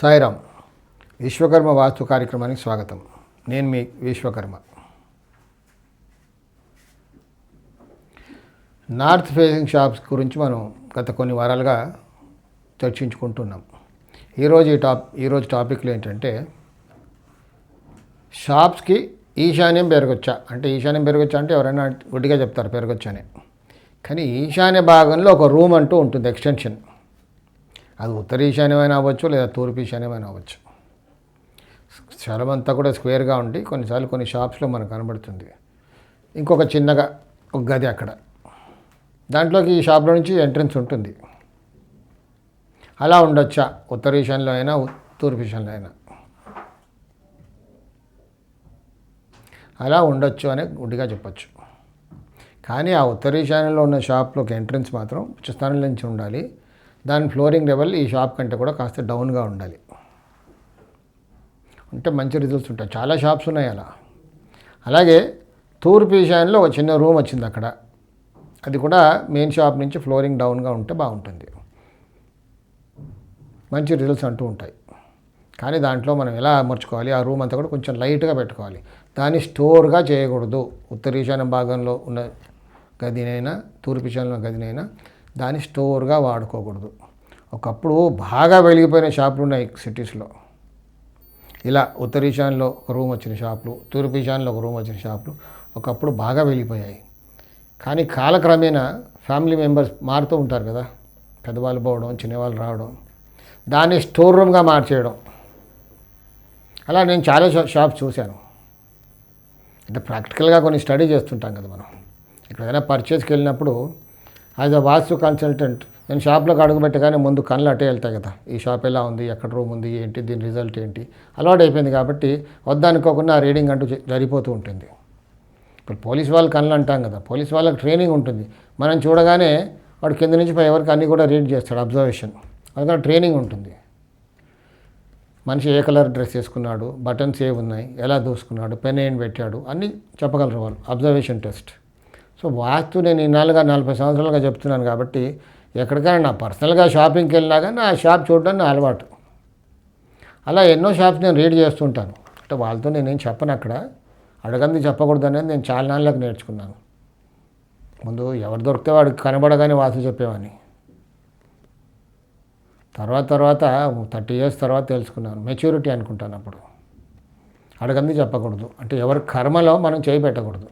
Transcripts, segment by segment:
సాయిరామ్ విశ్వకర్మ వాస్తు కార్యక్రమానికి స్వాగతం. నేను మీ విశ్వకర్మ. నార్త్ ఫేసింగ్ షాప్స్ గురించి మనం గత కొన్ని వారాలుగా చర్చించుకుంటున్నాం. ఈరోజు ఈ టాప్ ఈరోజు టాపిక్లు ఏంటంటే షాప్స్కి ఈశాన్యం పెరగొచ్చా? అంటే ఈశాన్యం పెరగొచ్చా అంటే ఎవరైనా గుడ్డిగా చెప్తారు పెరగొచ్చా అని. కానీ ఈశాన్య భాగంలో ఒక రూమ్ అంటూ ఉంటుంది ఎక్స్టెన్షన్. అది ఉత్తర ఈశాన్యమైన అవ్వచ్చు లేదా తూర్పు ఈశాన్యమైన అవ్వచ్చు. స్థలం అంతా కూడా స్క్వేర్గా ఉండి కొన్నిసార్లు కొన్ని షాప్స్లో మనకు కనబడుతుంది. ఇంకొక చిన్నగా ఒక గది అక్కడ. దాంట్లోకి ఈ షాప్లో నుంచి ఎంట్రన్స్ ఉంటుంది. అలా ఉండొచ్చా? ఉత్తర ఈశాన్యంలో అయినా తూర్పు ఈశాన్యంలో అయినా. అలా ఉండొచ్చు అనే గుడ్డిగా చెప్పచ్చు. కానీ ఆ ఉత్తర ఈశాన్యంలో ఉన్న షాప్లోకి ఎంట్రన్స్ మాత్రం ఉచ్చస్థానం నుంచి ఉండాలి. దాని ఫ్లోరింగ్ లెవెల్ ఈ షాప్ కంటే కూడా కాస్త డౌన్గా ఉండాలి. ఉంటే మంచి రిజల్ట్స్ ఉంటాయి. చాలా షాప్స్ ఉన్నాయి అలా. అలాగే తూర్పు ఈశాన్యంలో ఒక చిన్న రూమ్ వచ్చింది అక్కడ. అది కూడా మెయిన్ షాప్ నుంచి ఫ్లోరింగ్ డౌన్గా ఉంటే బాగుంటుంది. మంచి రిజల్ట్స్ అంటూ ఉంటాయి. కానీ దాంట్లో మనం ఎలా అమర్చుకోవాలి? ఆ రూమ్ అంతా కూడా కొంచెం లైట్గా పెట్టుకోవాలి. దాన్ని స్టోర్గా చేయకూడదు. ఉత్తర ఈశాన్య భాగంలో ఉన్న గదినైనా తూర్పు ఈశాన్యంలో గదినైనా దాన్ని స్టోర్గా వాడుకోకూడదు. ఒకప్పుడు బాగా వెలిగిపోయిన షాపులు ఉన్నాయి సిటీస్లో. ఇలా ఉత్తర ఈశాన్లో ఒక రూమ్ వచ్చిన షాపులు తూర్పు ఈశాన్లో ఒక రూమ్ వచ్చిన షాపులు ఒకప్పుడు బాగా వెళ్ళిపోయాయి కానీ కాలక్రమేణా ఫ్యామిలీ మెంబర్స్ మారుతూ ఉంటారు కదా. పెద్దవాళ్ళు పోవడం చిన్నవాళ్ళు రావడం దాన్ని స్టోర్ రూమ్గా మార్చేయడం. అలా నేను చాలా షాప్ షాప్స్ చూశాను. అంటే ప్రాక్టికల్గా కొన్ని స్టడీ చేస్తుంటాం కదా మనం. ఇక్కడ ఏదైనా పర్చేస్కి వెళ్ళినప్పుడు యాజ్ అ వాస్తు కన్సల్టెంట్ నేను షాప్లోకి అడుగుపెట్టగానే ముందు కళ్ళు అటే వెళ్తాయి కదా. ఈ షాప్ ఎలా ఉంది? ఎక్కడ రూమ్ ఉంది? ఏంటి? దీని రిజల్ట్ ఏంటి? అలవాటు అయిపోయింది కాబట్టి వద్దనుకోకుండా ఆ రీడింగ్ అంటూ జరిగిపోతూ ఉంటుంది. ఇప్పుడు పోలీస్ వాళ్ళు కళ్ళు అంటాం కదా. పోలీస్ వాళ్ళకి ట్రైనింగ్ ఉంటుంది. మనం చూడగానే వాడు కింద నుంచి పై వరకు అన్నీ కూడా రీడ్ చేస్తాడు అబ్జర్వేషన్. అందుకని ట్రైనింగ్ ఉంటుంది. మనిషి ఏ కలర్ డ్రెస్ వేసుకున్నాడు? బటన్స్ ఏ ఉన్నాయి? ఎలా దూసుకున్నాడు? పెన్ ఏం పెట్టాడు? అన్నీ చెప్పగలరు వాళ్ళు. Observation test. సో వాస్తు నేను ఇన్నాళ్ళుగా నలభై సంవత్సరాలుగా చెప్తున్నాను కాబట్టి ఎక్కడికైనా నా పర్సనల్గా షాపింగ్కి వెళ్ళినా కానీ ఆ షాప్ చూడడం నా అలవాటు. అలా ఎన్నో షాప్స్ నేను రీడ్ చేస్తుంటాను. అంటే వాళ్ళతో నేనేం చెప్పను అక్కడ. అడగంది చెప్పకూడదు అనేది నేను చాలా నాళ్ళకి నేర్చుకున్నాను. ముందు ఎవరు దొరికితే వాడికి కనబడగానే వాస్తు చెప్పేవాడిని. తర్వాత తర్వాత థర్టీ ఇయర్స్ తర్వాత తెలుసుకున్నాను. మెచ్యూరిటీ అనుకుంటాను అప్పుడు. అడగంది చెప్పకూడదు. అంటే ఎవరి కర్మలో మనం చేయి పెట్టకూడదు.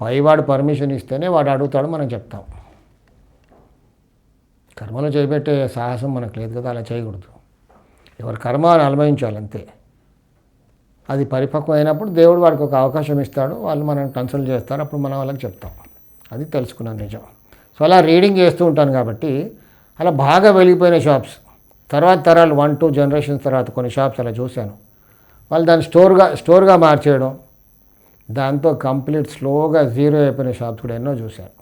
పైవాడు పర్మిషన్ ఇస్తేనే వాడు అడుగుతాడు మనం చెప్తాం. కర్మలో చేపెట్టే సాహసం మనకు లేదు కదా అలా చేయకూడదు. ఎవరి కర్మ అని అనుభవించాలి అంతే అది పరిపక్వం అయినప్పుడు దేవుడు వాడికి ఒక అవకాశం ఇస్తాడు వాళ్ళు మనం కన్సల్ట్ చేస్తారు అప్పుడు మనం వాళ్ళకి చెప్తాం. అది తెలుసుకున్నాను నిజం. సో అలా రీడింగ్ చేస్తూ ఉంటాను కాబట్టి అలా బాగా వెలిగిపోయిన షాప్స్ తర్వాత తరాలు వన్ టూ జనరేషన్స్ తర్వాత కొన్ని షాప్స్ అలా చూశాను. వాళ్ళు దాన్ని స్టోర్గా స్టోర్గా మార్చేయడం దాంతో కంప్లీట్ స్లోగా జీరో అయిపోయిన షాప్స్ కూడా ఎన్నో చూశాను.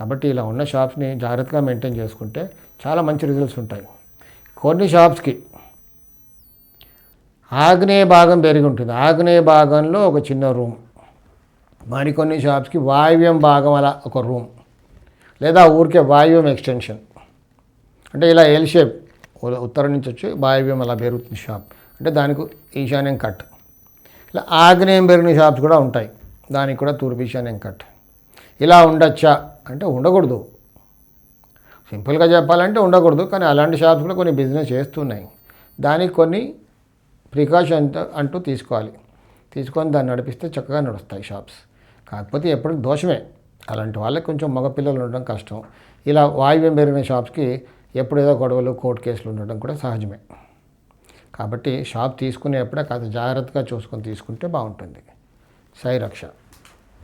కాబట్టి ఇలా ఉన్న షాప్స్ని జాగ్రత్తగా మెయింటైన్ చేసుకుంటే చాలా మంచి రిజల్ట్స్ ఉంటాయి. కొన్ని షాప్స్కి ఆగ్నేయ భాగం పెరిగి ఉంటుంది. ఆగ్నేయ భాగంలో ఒక చిన్న రూమ్. మరికొన్ని షాప్స్కి వాయువ్యం భాగం అలా ఒక రూమ్. లేదా ఊరికే వాయువ్యం ఎక్స్టెన్షన్. అంటే ఇలా ఎల్ షేప్ ఉత్తరం నుంచి వచ్చి వాయువ్యం అలా పెరుగుతుంది షాప్. అంటే దానికి ఈశాన్యం కట్. ఇలా ఆగ్నేయం పెరిగిన షాప్స్ కూడా ఉంటాయి. దానికి కూడా తూర్పు ఈశాన్యం కట్. ఇలా ఉండొచ్చా? అంటే ఉండకూడదు. సింపుల్గా చెప్పాలంటే ఉండకూడదు కానీ అలాంటి షాప్స్ కూడా కొన్ని బిజినెస్ చేస్తున్నాయి. దానికి కొన్ని ప్రికాషన్ అంటూ తీసుకోవాలి. తీసుకొని దాన్ని నడిపిస్తే చక్కగా నడుస్తాయి షాప్స్. కాకపోతే ఎప్పటికి దోషమే. అలాంటి వాళ్ళకి కొంచెం మగపిల్లలు ఉండడం కష్టం. ఇలా వాయువ్యం పెరిగిన షాప్స్కి ఎప్పుడేదో గొడవలు కోర్టు కేసులు ఉండడం కూడా సహజమే. కాబట్టి షాప్ తీసుకునేప్పుడే కాస్త జాగ్రత్తగా చూసుకొని తీసుకుంటే బాగుంటుంది. సైరక్ష. రక్ష